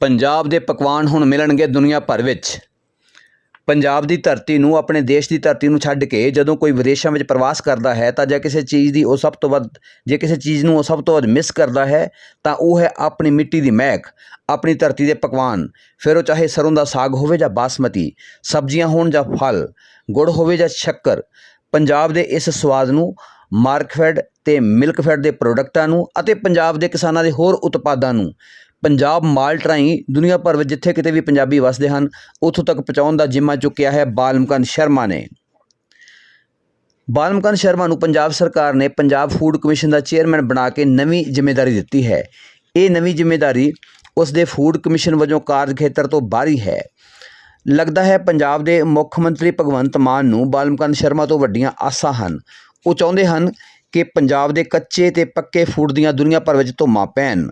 ਪੰਜਾਬ ਦੇ ਪਕਵਾਨ ਹੁਣ ਮਿਲਣਗੇ ਦੁਨੀਆ ਭਰ ਵਿੱਚ। ਪੰਜਾਬ ਦੀ ਧਰਤੀ ਨੂੰ ਆਪਣੇ ਦੇਸ਼ ਦੀ ਧਰਤੀ ਨੂੰ ਛੱਡ ਕੇ ਜਦੋਂ ਕੋਈ ਵਿਦੇਸ਼ਾਂ ਵਿੱਚ ਪ੍ਰਵਾਸ ਕਰਦਾ ਹੈ ਤਾਂ ਜੇ ਕਿਸੇ ਚੀਜ਼ ਦੀ ਉਹ ਸਭ ਤੋਂ ਵੱਧ ਜੇ ਕਿਸੇ ਚੀਜ਼ ਨੂੰ ਉਹ ਸਭ ਤੋਂ ਵੱਧ ਮਿਸ ਕਰਦਾ ਹੈ ਤਾਂ ਉਹ ਹੈ ਆਪਣੀ ਮਿੱਟੀ ਦੀ ਮਹਿਕ, ਆਪਣੀ ਧਰਤੀ ਦੇ ਪਕਵਾਨ। ਫਿਰ ਉਹ ਚਾਹੇ ਸਰੋਂ ਦਾ ਸਾਗ ਹੋਵੇ ਜਾਂ ਬਾਸਮਤੀ, ਸਬਜ਼ੀਆਂ ਹੋਣ ਜਾਂ ਫਲ, ਗੁੜ ਹੋਵੇ ਜਾਂ ਸ਼ੱਕਰ, ਪੰਜਾਬ ਦੇ ਇਸ ਸਵਾਦ ਨੂੰ ਮਾਰਕਫੈਡ ਤੇ ਮਿਲਕਫੈਡ ਦੇ ਪ੍ਰੋਡਕਟਾਂ ਨੂੰ ਅਤੇ ਪੰਜਾਬ ਦੇ ਕਿਸਾਨਾਂ ਦੇ ਹੋਰ ਉਤਪਾਦਾਂ ਨੂੰ ਪੰਜਾਬ ਮਾਲਟ ਰਾਹੀਂ ਦੁਨੀਆ ਭਰ ਵਿੱਚ ਜਿੱਥੇ ਕਿਤੇ ਵੀ ਪੰਜਾਬੀ ਵਸਦੇ ਹਨ, ਉੱਥੋਂ ਤੱਕ ਪਹੁੰਚਾਉਣ ਦਾ ਜਿੰਮਾ ਚੁੱਕਿਆ ਹੈ ਬਾਲਮਕਨ ਸ਼ਰਮਾ ਨੇ। ਬਾਲਮਕੰਦ ਸ਼ਰਮਾ ਨੂੰ ਪੰਜਾਬ ਸਰਕਾਰ ਨੇ ਪੰਜਾਬ ਫੂਡ ਕਮਿਸ਼ਨ ਦਾ ਚੇਅਰਮੈਨ ਬਣਾ ਕੇ ਨਵੀਂ ਜ਼ਿੰਮੇਵਾਰੀ ਦਿੱਤੀ ਹੈ। ਇਹ ਨਵੀਂ ਜ਼ਿੰਮੇਵਾਰੀ ਉਸ ਦੇ ਫੂਡ ਕਮਿਸ਼ਨ ਵਜੋਂ ਕਾਰਜ ਖੇਤਰ ਤੋਂ ਬਾਹਰੀ ਹੈ। ਲੱਗਦਾ ਹੈ ਪੰਜਾਬ ਦੇ ਮੁੱਖ ਮੰਤਰੀ ਭਗਵੰਤ ਮਾਨ ਨੂੰ ਬਾਲਮਕਨ ਸ਼ਰਮਾ ਤੋਂ ਵੱਡੀਆਂ ਆਸਾਂ ਹਨ। ਉਹ ਚਾਹੁੰਦੇ ਹਨ ਕਿ ਪੰਜਾਬ ਦੇ ਕੱਚੇ ਤੇ ਪੱਕੇ ਫੂਡ ਦੀਆਂ ਦੁਨੀਆ ਭਰ ਵਿੱਚ ਧੁੰਮਾਂ ਪੈਣ।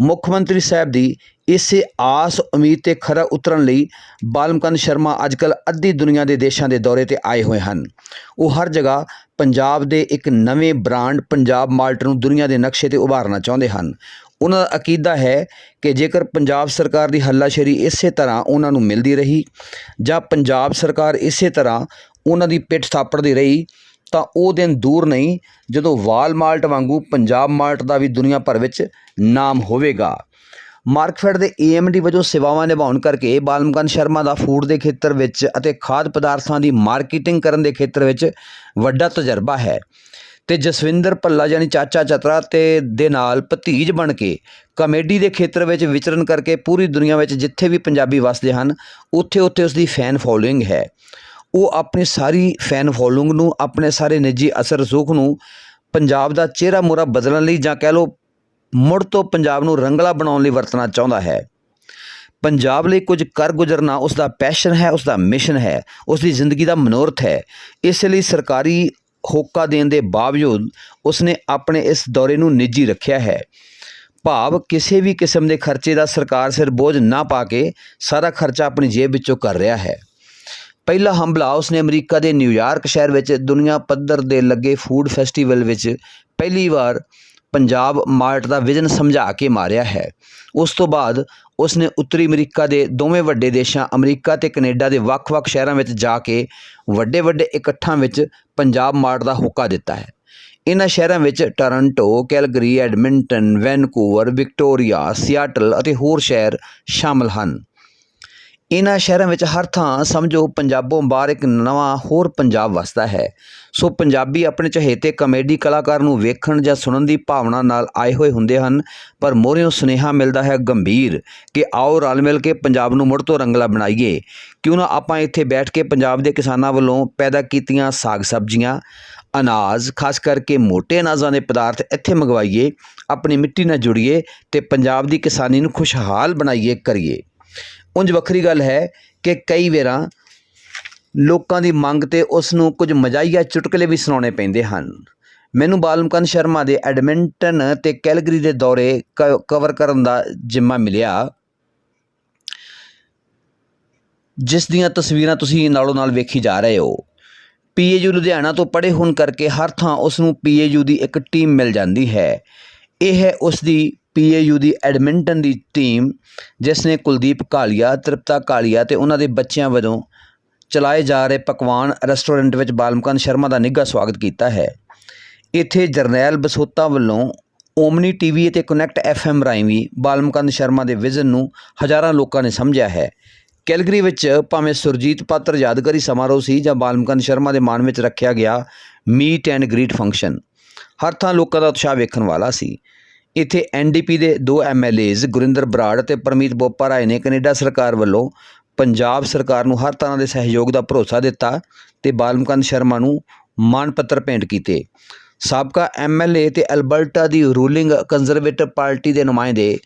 ਮੁੱਖ ਮੰਤਰੀ ਸਾਹਿਬ ਦੀ ਇਸੇ ਆਸ ਉਮੀਦ ਤੇ ਖਰਾ ਉਤਰਨ ਲਈ ਬਾਲਮਕੰਦ ਸ਼ਰਮਾ ਅੱਜਕੱਲ ਅੱਧੀ ਦੁਨੀਆ ਦੇ ਦੇਸ਼ਾਂ ਦੇ ਦੌਰੇ ਤੇ ਆਏ ਹੋਏ ਹਨ। ਉਹ ਹਰ ਜਗ੍ਹਾ ਪੰਜਾਬ ਦੇ ਇੱਕ ਨਵੇਂ ਬ੍ਰਾਂਡ ਪੰਜਾਬ ਮਾਲਟ ਨੂੰ ਦੁਨੀਆ ਦੇ ਨਕਸ਼ੇ ਤੇ ਉਭਾਰਨਾ ਚਾਹੁੰਦੇ ਹਨ। ਉਹਨਾਂ ਦਾ ਅਕੀਦਾ ਹੈ ਕਿ ਜੇਕਰ ਪੰਜਾਬ ਸਰਕਾਰ ਦੀ ਹੱਲਾਸ਼ੇਰੀ ਇਸੇ ਤਰ੍ਹਾਂ ਉਹਨਾਂ ਨੂੰ ਮਿਲਦੀ ਰਹੀ ਜਾਂ ਪੰਜਾਬ ਸਰਕਾਰ ਇਸੇ ਤਰ੍ਹਾਂ ਉਹਨਾਂ ਦੀ ਪਿੱਠ ਥਾਪੜਦੀ ਰਹੀ ਤਾਂ ਉਹ ਦਿਨ ਦੂਰ ਨਹੀਂ, ਜਦੋਂ ਵਾਲਮਾਰਟ ਵਾਂਗੂ ਪੰਜਾਬ ਮਾਰਟ ਦਾ ਵੀ ਦੁਨੀਆ ਭਰ ਵਿੱਚ ਨਾਮ ਹੋਵੇਗਾ। ਮਾਰਕਫੈਡ ਦੇ ਏਐਮਡੀ ਵਜੋਂ ਸੇਵਾਵਾਂ ਨਿਭਾਉਣ ਕਰਕੇ ਬਾਲਮਕਨ ਸ਼ਰਮਾ ਦਾ ਫੂਡ ਦੇ ਖੇਤਰ ਵਿੱਚ ਅਤੇ ਖਾਦ ਪਦਾਰਥਾਂ ਦੀ ਮਾਰਕੀਟਿੰਗ ਕਰਨ ਦੇ ਖੇਤਰ ਵਿੱਚ ਵੱਡਾ ਤਜਰਬਾ ਹੈ। ਤੇ ਜਸਵਿੰਦਰ ਭੱਲਾ ਜਾਨੀ ਚਾਚਾ ਚਤਰਾ ਤੇ ਦੇ ਨਾਲ ਭਤੀਜ ਬਣ ਕੇ ਕਮੇਡੀ ਦੇ ਖੇਤਰ ਵਿੱਚ ਵਿਚਰਨ ਕਰਕੇ ਪੂਰੀ ਦੁਨੀਆ ਵਿੱਚ ਜਿੱਥੇ ਵੀ ਪੰਜਾਬੀ ਵਸਦੇ ਹਨ ਉੱਥੇ ਉੱਥੇ ਉਸ ਦੀ ਫੈਨ ਫੋਲੋਇੰਗ ਹੈ। ਉਹ ਆਪਣੀ ਸਾਰੀ ਫੈਨ ਫੋਲੋਇੰਗ ਨੂੰ, ਆਪਣੇ ਸਾਰੇ ਨਿੱਜੀ ਅਸਰ ਰਸੂਖ ਨੂੰ ਪੰਜਾਬ ਦਾ ਚਿਹਰਾ ਮੋਰਾ ਬਦਲਣ ਲਈ ਜਾਂ ਕਹਿ ਲਓ ਮੁੜ ਤੋਂ ਪੰਜਾਬ ਨੂੰ ਰੰਗਲਾ ਬਣਾਉਣ ਲਈ ਵਰਤਣਾ ਚਾਹੁੰਦਾ ਹੈ। ਪੰਜਾਬ ਲਈ ਕੁਝ ਕਰ ਗੁਜ਼ਰਨਾ ਉਸ ਦਾ ਪੈਸ਼ਨ ਹੈ ਉਸ ਦਾ ਮਿਸ਼ਨ ਹੈ ਉਸ ਦੀ ਜ਼ਿੰਦਗੀ ਦਾ ਮਨੋਰਥ ਹੈ। ਇਸ ਲਈ ਸਰਕਾਰੀ ਹੋਕਾ ਦੇਣ ਦੇ ਬਾਵਜੂਦ ਉਸਨੇ ਆਪਣੇ ਇਸ ਦੌਰੇ ਨੂੰ ਨਿੱਜੀ ਰੱਖਿਆ ਹੈ। ਭਾਵ ਕਿਸੇ ਵੀ ਕਿਸਮ ਦੇ ਖਰਚੇ ਦਾ ਸਰਕਾਰ ਸਿਰ ਬੋਝ ਨਾ ਪਾ ਕੇ ਸਾਰਾ ਖਰਚਾ ਆਪਣੀ ਜੇਬ ਵਿੱਚੋਂ ਕਰ ਰਿਹਾ ਹੈ। ਪਹਿਲਾ ਹਮਲਾ ਉਸਨੇ ਅਮਰੀਕਾ ਦੇ ਨਿਊਯਾਰਕ ਸ਼ਹਿਰ ਵਿੱਚ ਦੁਨੀਆ ਪੱਧਰ ਦੇ ਲੱਗੇ ਫੂਡ ਫੈਸਟੀਵਲ ਵਿੱਚ ਪਹਿਲੀ ਵਾਰ ਪੰਜਾਬ ਮਾਰਟ ਦਾ ਵਿਜ਼ਨ ਸਮਝਾ ਕੇ ਮਾਰਿਆ ਹੈ। ਉਸ ਤੋਂ ਬਾਅਦ ਉਸਨੇ ਉੱਤਰੀ ਅਮਰੀਕਾ ਦੇ ਦੋਵੇਂ ਵੱਡੇ ਦੇਸ਼ਾਂ ਅਮਰੀਕਾ ਤੇ ਕੈਨੇਡਾ ਦੇ ਵੱਖ-ਵੱਖ ਸ਼ਹਿਰਾਂ ਵਿੱਚ ਜਾ ਕੇ ਵੱਡੇ-ਵੱਡੇ ਇਕੱਠਾਂ ਵਿੱਚ ਪੰਜਾਬ ਮਾਰਟ ਦਾ ਹੋਕਾ ਦਿੱਤਾ ਹੈ। ਇਨ੍ਹਾਂ ਸ਼ਹਿਰਾਂ ਵਿੱਚ Toronto, Calgary, Edmonton, Vancouver, Victoria, Seattle ਅਤੇ ਹੋਰ ਸ਼ਹਿਰ ਸ਼ਾਮਲ ਹਨ। ਇਹਨਾਂ ਸ਼ਹਿਰਾਂ ਵਿੱਚ ਹਰ ਥਾਂ ਸਮਝੋ ਪੰਜਾਬੋਂ ਬਾਹਰ ਇੱਕ ਨਵਾਂ ਹੋਰ ਪੰਜਾਬ ਵਸਦਾ ਹੈ। ਸੋ ਪੰਜਾਬੀ ਆਪਣੇ ਚਹੇਤੇ ਕਮੇਡੀ ਕਲਾਕਾਰ ਨੂੰ ਵੇਖਣ ਜਾਂ ਸੁਣਨ ਦੀ ਭਾਵਨਾ ਨਾਲ ਆਏ ਹੋਏ ਹੁੰਦੇ ਹਨ, ਪਰ ਮੋਹਰਿਓਂ ਸੁਨੇਹਾ ਮਿਲਦਾ ਹੈ ਗੰਭੀਰ ਕਿ ਆਓ ਰਲ ਮਿਲ ਕੇ ਪੰਜਾਬ ਨੂੰ ਮੁੜ ਤੋਂ ਰੰਗਲਾ ਬਣਾਈਏ। ਕਿਉਂ ਨਾ ਆਪਾਂ ਇੱਥੇ ਬੈਠ ਕੇ ਪੰਜਾਬ ਦੇ ਕਿਸਾਨਾਂ ਵੱਲੋਂ ਪੈਦਾ ਕੀਤੀਆਂ ਸਾਗ ਸਬਜ਼ੀਆਂ, ਅਨਾਜ, ਖਾਸ ਕਰਕੇ ਮੋਟੇ ਅਨਾਜਾਂ ਦੇ ਪਦਾਰਥ ਇੱਥੇ ਮੰਗਵਾਈਏ, ਆਪਣੀ ਮਿੱਟੀ ਨਾਲ ਜੁੜੀਏ ਤੇ ਪੰਜਾਬ ਦੀ ਕਿਸਾਨੀ ਨੂੰ ਖੁਸ਼ਹਾਲ ਬਣਾਈਏ ਕਰੀਏ। ਉਂਝ ਵੱਖਰੀ ਗੱਲ ਹੈ ਕਿ ਕਈ ਵੇਰਾਂ ਲੋਕਾਂ ਦੀ ਮੰਗ ਤੇ ਉਸ ਨੂੰ ਕੁਝ ਮਜਾਈਆ ਚੁਟਕਲੇ ਵੀ ਸੁਣਾਉਣੇ ਪੈਂਦੇ ਹਨ। ਮੈਨੂੰ ਬਾਲਮਕੰਦ ਸ਼ਰਮਾ ਦੇ ਐਡਮਿੰਟਨ ਤੇ ਕੈਲਗਰੀ ਦੇ ਦੌਰੇ ਕ- ਕਵਰ ਕਰਨ ਦਾ ਜਿੰਮਾ ਮਿਲਿਆ। ਜਿਸ ਦੀਆਂ ਤਸਵੀਰਾਂ ਤੁਸੀਂ ਨਾਲੋਂ ਨਾਲ ਵੇਖੀ ਜਾ ਰਹੇ ਹੋ। ਪੀਏਯੂ ਲੁਧਿਆਣਾ ਤੋਂ ਪੜ੍ਹੇ ਹੋਣ ਕਰਕੇ ਹਰ ਥਾਂ ਉਸ ਨੂੰ ਪੀਏਯੂ ਦੀ ਇੱਕ ਟੀਮ ਮਿਲ ਜਾਂਦੀ ਹੈ। ਇਹ ਹੈ ਉਸ ਦੀ ਪੀਏਯੂ ਦੀ ਐਡਮਿੰਟਨ ਦੀ ਟੀਮ, ਜਿਸ ਨੇ ਕੁਲਦੀਪ ਕਾਲੀਆ ਤ੍ਰਿਪਤਾ ਕਾਲੀਆ ਤੇ ਉਹਨਾਂ ਦੇ ਬੱਚਿਆਂ ਵੱਲੋਂ ਚਲਾਏ ਜਾ ਰਹੇ ਪਕਵਾਨ ਰੈਸਟੋਰੈਂਟ ਵਿੱਚ ਬਾਲਮਕੰਦ ਸ਼ਰਮਾ ਦਾ ਨਿੱਘਾ ਸਵਾਗਤ ਕੀਤਾ ਹੈ। ਇੱਥੇ ਜਰਨੈਲ ਬਸੋਤਾ ਵੱਲੋਂ ਓਮਨੀ ਟੀਵੀ ਅਤੇ ਕਨੈਕਟ ਐਫਐਮ ਰਾਹੀਂ ਵੀ ਬਾਲਮਕਨ ਸ਼ਰਮਾ ਦੇ ਵਿਜ਼ਨ ਨੂੰ ਹਜ਼ਾਰਾਂ ਲੋਕਾਂ ਨੇ ਸਮਝਿਆ ਹੈ। ਕੈਲਗਰੀ ਵਿੱਚ ਭਾਵੇਂ ਸੁਰਜੀਤ ਪਾਤਰ ਯਾਦਗਾਰੀ ਸਮਾਰੋਹ ਸੀ ਜਾਂ ਬਾਲਮਕੰਦ ਸ਼ਰਮਾ ਦੇ ਮਾਣ ਵਿੱਚ ਰੱਖਿਆ ਗਿਆ ਮੀਟ ਐਂਡ ਗ੍ਰੀਟ ਫੰਕਸ਼ਨ, ਹਰ ਥਾਂ ਲੋਕਾਂ ਦਾ ਉਤਸ਼ਾਹ ਵੇਖਣ ਵਾਲਾ ਸੀ। ਇੱਥੇ ਐਨਡੀਪੀ ਦੇ ਦੋ ਐਮਐਲਏਜ਼ ਗੁਰਿੰਦਰ ਬਰਾੜ ਅਤੇ ਪਰਮੀਤ ਬੋਪਾ ਰਾਏ ਨੇ ਕੈਨੇਡਾ ਸਰਕਾਰ ਵੱਲੋਂ ਪੰਜਾਬ ਸਰਕਾਰ ਨੂੰ ਹਰ ਤਰ੍ਹਾਂ ਦੇ ਸਹਿਯੋਗ ਦਾ ਭਰੋਸਾ ਦਿੱਤਾ ਤੇ ਬਾਲਮਕਨ ਸ਼ਰਮਾ ਨੂੰ ਮਾਣ ਪੱਤਰ ਭੇਂਟ ਕੀਤੇ। ਸਾਬਕਾ ਐਮਐਲਏ ਤੇ ਅਲਬਰਟਾ ਦੀ ਰੂਲਿੰਗ ਕੰਜ਼ਰਵੇਟਿਵ ਪਾਰਟੀ ਦੇ ਨੁਮਾਇੰਦੇ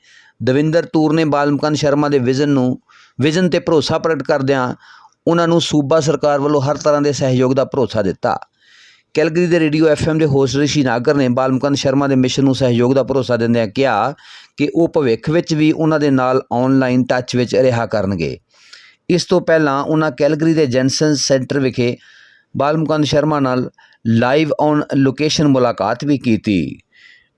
ਦਵਿੰਦਰ ਤੂਰ ਨੇ ਬਾਲਮਕਨ ਸ਼ਰਮਾ ਦੇ ਵਿਜ਼ਨ ਨੂੰ, ਵਿਜ਼ਨ ਤੇ ਭਰੋਸਾ ਪ੍ਰਗਟ ਕਰਦਿਆਂ ਉਹਨਾਂ ਨੂੰ ਸੂਬਾ ਸਰਕਾਰ ਵੱਲੋਂ ਹਰ ਤਰ੍ਹਾਂ ਦੇ ਸਹਿਯੋਗ ਦਾ ਭਰੋਸਾ ਦਿੱਤਾ। ਕੈਲਗਰੀ ਦੇ ਰੇਡੀਓ ਐਫਐਮ ਦੇ ਹੋਸਟ ਰਿਸ਼ੀ ਨਾਗਰ ਨੇ ਬਾਲਮਕਨ ਸ਼ਰਮਾ ਦੇ ਮਿਸ਼ਨ ਨੂੰ ਸਹਿਯੋਗ ਦਾ ਭਰੋਸਾ ਦਿੰਦਿਆਂ ਕਿਹਾ ਕਿ ਉਹ ਭਵਿੱਖ ਵਿੱਚ ਵੀ ਉਹਨਾਂ ਦੇ ਨਾਲ ਆਨਲਾਈਨ ਟੱਚ ਵਿੱਚ ਰਿਹਾ ਕਰਨਗੇ। ਇਸ ਤੋਂ ਪਹਿਲਾਂ ਉਹਨਾਂ ਕੈਲਗਰੀ ਦੇ ਜੈਨਸਨ ਸੈਂਟਰ ਵਿਖੇ ਬਾਲਮਕਨ ਸ਼ਰਮਾ ਨਾਲ ਲਾਈਵ ਔਨ ਲੋਕੇਸ਼ਨ ਮੁਲਾਕਾਤ ਵੀ ਕੀਤੀ।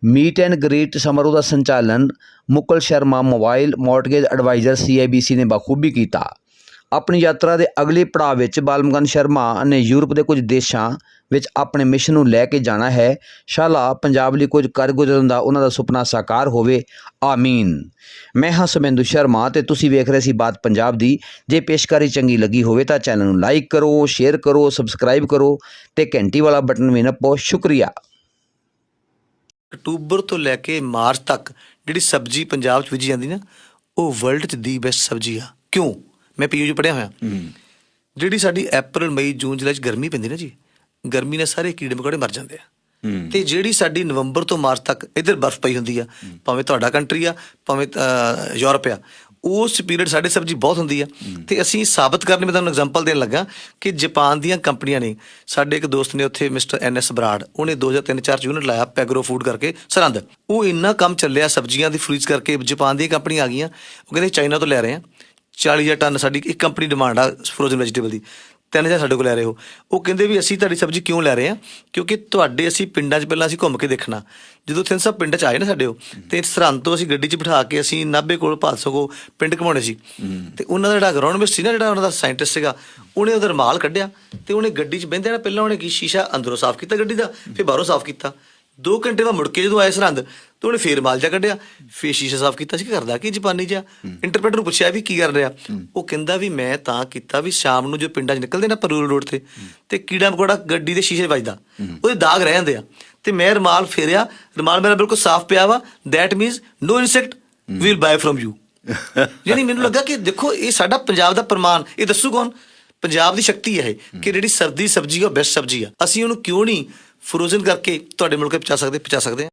ਮੀਟ ਐਂਡ ਗ੍ਰੀਟ ਸਮਾਰੋਹ ਦਾ ਸੰਚਾਲਨ Mukul Sharma mobile mortgage advisor CIBC ਨੇ ਬਖੂਬੀ ਕੀਤਾ। ਆਪਣੀ ਯਾਤਰਾ ਦੇ ਅਗਲੇ ਪੜਾਅ ਵਿੱਚ ਬਾਲਮਗਨ ਸ਼ਰਮਾ ਨੇ ਯੂਰਪ ਦੇ ਕੁਝ ਦੇਸ਼ਾਂ ਵਿੱਚ ਆਪਣੇ ਮਿਸ਼ਨ ਨੂੰ ਲੈ ਕੇ ਜਾਣਾ ਹੈ। ਸ਼ਾਲਾ, ਪੰਜਾਬ ਲਈ ਕੁਝ ਕਰ ਗੁਜ਼ਰਨ ਦਾ ਉਹਨਾਂ ਦਾ ਸੁਪਨਾ ਸਾਕਾਰ ਹੋਵੇ। ਆਮੀਨ। ਮੈਂ ਹਾਂ ਸੁਮੇਂਦੂ ਸ਼ਰਮਾ ਤੇ ਤੁਸੀਂ ਵੇਖ ਰਹੇ ਸੀ ਬਾਤ ਪੰਜਾਬ ਦੀ। ਜੇ ਪੇਸ਼ਕਾਰੀ ਚੰਗੀ ਲੱਗੀ ਹੋਵੇ ਤਾਂ ਚੈਨਲ ਨੂੰ ਲਾਈਕ ਕਰੋ, ਸ਼ੇਅਰ ਕਰੋ, ਸਬਸਕ੍ਰਾਈਬ ਕਰੋ ਤੇ ਘੰਟੀ ਵਾਲਾ ਬਟਨ ਵੀ ਨੱਪੋ। ਸ਼ੁਕਰੀਆ। ਅਕਤੂਬਰ ਤੋਂ ਲੈ ਕੇ ਮਾਰਚ ਤੱਕ ਜਿਹੜੀ ਸਬਜ਼ੀ ਪੰਜਾਬ 'ਚ ਬੀਜੀ ਜਾਂਦੀ ਨਾ, ਉਹ ਵਰਲਡ 'ਚ ਦੀ ਬੈਸਟ ਸਬਜ਼ੀ ਆ। ਕਿਉਂ? ਮੈਂ ਪੀਯੂ ਪੜਿਆ ਹੋਇਆ। ਜਿਹੜੀ ਸਾਡੀ ਅਪ੍ਰੈਲ ਮਈ ਜੂਨ ਜੁਲਾਈ 'ਚ ਗਰਮੀ ਪੈਂਦੀ ਨਾ ਜੀ ਗਰਮੀ ਨਾਲ ਸਾਰੇ ਕੀੜੇ ਮਕੌੜੇ ਮਰ ਜਾਂਦੇ ਆ। ਤੇ ਜਿਹੜੀ ਸਾਡੀ ਨਵੰਬਰ ਤੋਂ ਮਾਰਚ ਤੱਕ ਇੱਧਰ ਬਰਫ਼ ਪਈ ਹੁੰਦੀ ਆ ਭਾਵੇਂ ਤੁਹਾਡਾ ਕੰਟਰੀ ਆ ਭਾਵੇਂ ਯੂਰਪ ਆ ਉਸ ਪੀਰੀਅਡ ਸਾਡੇ ਸਬਜ਼ੀ ਬਹੁਤ ਹੁੰਦੀ ਆ। ਤੇ ਅਸੀਂ ਸਾਬਤ ਕਰਨ ਮੈਂ ਤੁਹਾਨੂੰ ਐਗਜ਼ਾਮਪਲ ਦੇਣ ਲੱਗਾ ਕਿ ਜਾਪਾਨ ਦੀਆਂ ਕੰਪਨੀਆਂ ਨੇ ਸਾਡੇ ਇੱਕ ਦੋਸਤ ਨੇ ਉੱਥੇ ਮਿਸਟਰ ਐਨ ਐਸ ਬਰਾੜ ਉਹਨੇ 2003-4 ਯੂਨਿਟ ਲਾਇਆ ਪੈਗਰੋ ਫੂਡ ਕਰਕੇ ਸਰਹੰਦ। ਉਹ ਇੰਨਾ ਕੰਮ ਚੱਲਿਆ ਸਬਜ਼ੀਆਂ ਦੀ ਫਰੀਜ਼ ਕਰਕੇ ਜਾਪਾਨ ਦੀਆਂ ਕੰਪਨੀਆਂ ਆ ਗਈਆਂ ਉਹ ਕਹਿੰਦੇ ਚਾਈਨਾ ਤੋਂ ਲੈ ਰਹੇ ਆ। 40000 ਟਨ ਸਾਡੀ ਇੱਕ ਕੰਪਨੀ ਡਿਮਾਂਡ ਆ ਫਰੋਜ਼ਨ ਵੈਜੀਟੇਬਲ ਦੀ। 3000 ਸਾਡੇ ਕੋਲ ਲੈ ਰਹੇ ਹੋ। ਉਹ ਕਹਿੰਦੇ ਵੀ ਅਸੀਂ ਤੁਹਾਡੀ ਸਬਜ਼ੀ ਕਿਉਂ ਲੈ ਰਹੇ ਆ ਕਿਉਂਕਿ ਤੁਹਾਡੇ ਅਸੀਂ ਪਿੰਡਾਂ 'ਚ ਪਹਿਲਾਂ ਅਸੀਂ ਘੁੰਮ ਕੇ ਦੇਖਣਾ। ਜਦੋਂ ਤਿੰਨ ਸਭ ਪਿੰਡ 'ਚ ਆਏ ਨਾ ਸਾਡੇ ਉਹ ਤੇ ਸਰਹੰਦ ਤੋਂ ਅਸੀਂ ਗੱਡੀ 'ਚ ਬਿਠਾ ਕੇ ਅਸੀਂ ਨਾਭੇ ਕੋਲ ਭਾਦਸੋਂ ਕੋ ਪਿੰਡ ਘਮਾਉਣੇ ਸੀ। ਤੇ ਉਹਨਾਂ ਦਾ ਜਿਹੜਾ ਅਗਰੋਨਮਿਸਟ ਸੀ ਨਾ ਜਿਹੜਾ ਉਹਨਾਂ ਦਾ ਸਾਇੰਟਿਸਟ ਸੀਗਾ ਉਹਨੇ ਉਹਦਾ ਰਮਾਲ ਕੱਢਿਆ ਤੇ ਉਹਨੇ ਗੱਡੀ 'ਚ ਬਹਿੰਦੇ ਨਾ ਪਹਿਲਾਂ ਉਹਨੇ ਕੀ ਸ਼ੀਸ਼ਾ ਅੰਦਰੋਂ ਸਾਫ਼ ਕੀਤਾ ਗੱਡੀ ਦਾ ਫਿਰ ਬਾਹਰੋਂ ਸਾਫ਼ ਕੀਤਾ। 2 ਘੰਟੇ ਬਾਅਦ ਮੁੜ ਕੇ ਜਦੋਂ ਆਏ ਸਰਹੰਦ ਤੇ ਉਹਨੇ ਫੇਰ ਮਾਲ ਜਾ ਕੱਢਿਆ। ਫੇਰ ਸ਼ੀਸ਼ਾ ਸਾਫ਼ ਕੀਤਾ ਸੀ ਕੀ ਕਰਦਾ ਕੀ ਜਾਪਾਨੀ ਜਿਹਾ। ਇੰਟਰਪ੍ਰੀਟਰ ਨੂੰ ਪੁੱਛਿਆ ਵੀ ਕੀ ਕਰ ਰਿਹਾ। ਉਹ ਕਹਿੰਦਾ ਵੀ ਮੈਂ ਤਾਂ ਕੀਤਾ ਵੀ ਸ਼ਾਮ ਨੂੰ ਜੋ ਪਿੰਡਾਂ 'ਚ ਨਿਕਲਦੇ ਨਾ ਪਰੂਲ ਰੋਡ ਤੇ ਤੇ ਕੀੜਾ ਮਕੌੜਾ ਗੱਡੀ ਦੇ ਸ਼ੀਸ਼ੇ ਵੱਜਦਾ। ਉਹਦੇ ਦਾਗ ਰਹਿ ਜਾਂਦੇ ਆ। ਤੇ ਮੈਂ ਰਮਾਲ ਫੇਰਿਆ ਰਮਾਲ ਮੇਰਾ ਬਿਲਕੁਲ ਸਾਫ਼ ਪਿਆ ਵਾ। That means no insect will buy from you ਯਾਨੀ ਮੈਨੂੰ ਲੱਗਾ ਕਿ ਦੇਖੋ ਇਹ ਸਾਡਾ ਪੰਜਾਬ ਦਾ ਪ੍ਰਮਾਣ ਇਹ ਦੱਸੂ ਕੌਣ? ਪੰਜਾਬ ਦੀ ਸ਼ਕਤੀ ਹੈ ਇਹ ਕਿ ਜਿਹੜੀ ਸਰਦੀ ਸਬਜ਼ੀ ਉਹ ਬੈਸਟ ਸਬਜ਼ੀ ਆ। ਅਸੀਂ ਉਹਨੂੰ ਕਿਉਂ ਨਹੀਂ ਫਰੋਜ਼ਨ ਕਰਕੇ ਤੁਹਾਡੇ ਮੁਲਕ ਪਹੁੰਚਾ ਸਕਦੇ ਪਹੁੰਚਾ ਸਕਦੇ ਹਾਂ